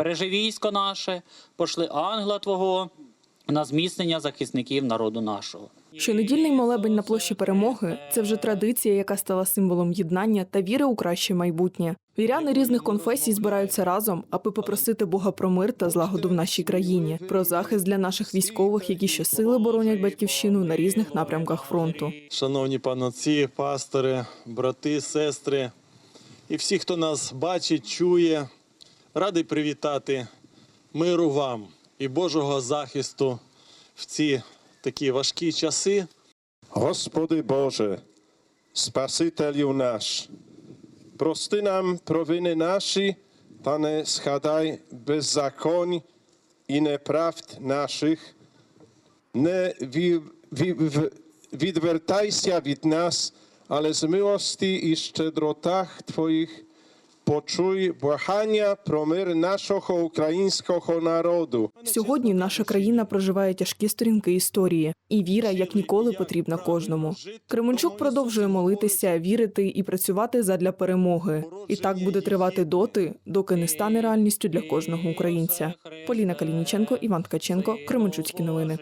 Збережи військо наше, пошли ангела Твого на зміцнення захисників народу нашого. Щонедільний молебень на площі перемоги це вже традиція, яка стала символом єднання та віри у краще майбутнє. Віряни різних конфесій збираються разом, аби попросити Бога про мир та злагоду в нашій країні, про захист для наших військових, які щосили боронять батьківщину на різних напрямках фронту. Шановні панотці, пастори, брати, сестри і всі, хто нас бачить, чує, радий привітати миру вам і Божого захисту в ці такі важкі часи. Господи Боже, Спасителю наш, прости нам провини наші, та не згадай беззаконь і неправд наших, не відвертайся від нас, але з милості і щедротах Твоїх почуй благання про мир нашого українського народу. Сьогодні наша країна проживає тяжкі сторінки історії, і віра як ніколи потрібна кожному. Кременчук продовжує молитися, вірити і працювати задля перемоги. І так буде тривати доти, доки не стане реальністю для кожного українця. Поліна Калініченко, Іван Ткаченко, Кременчуцькі новини.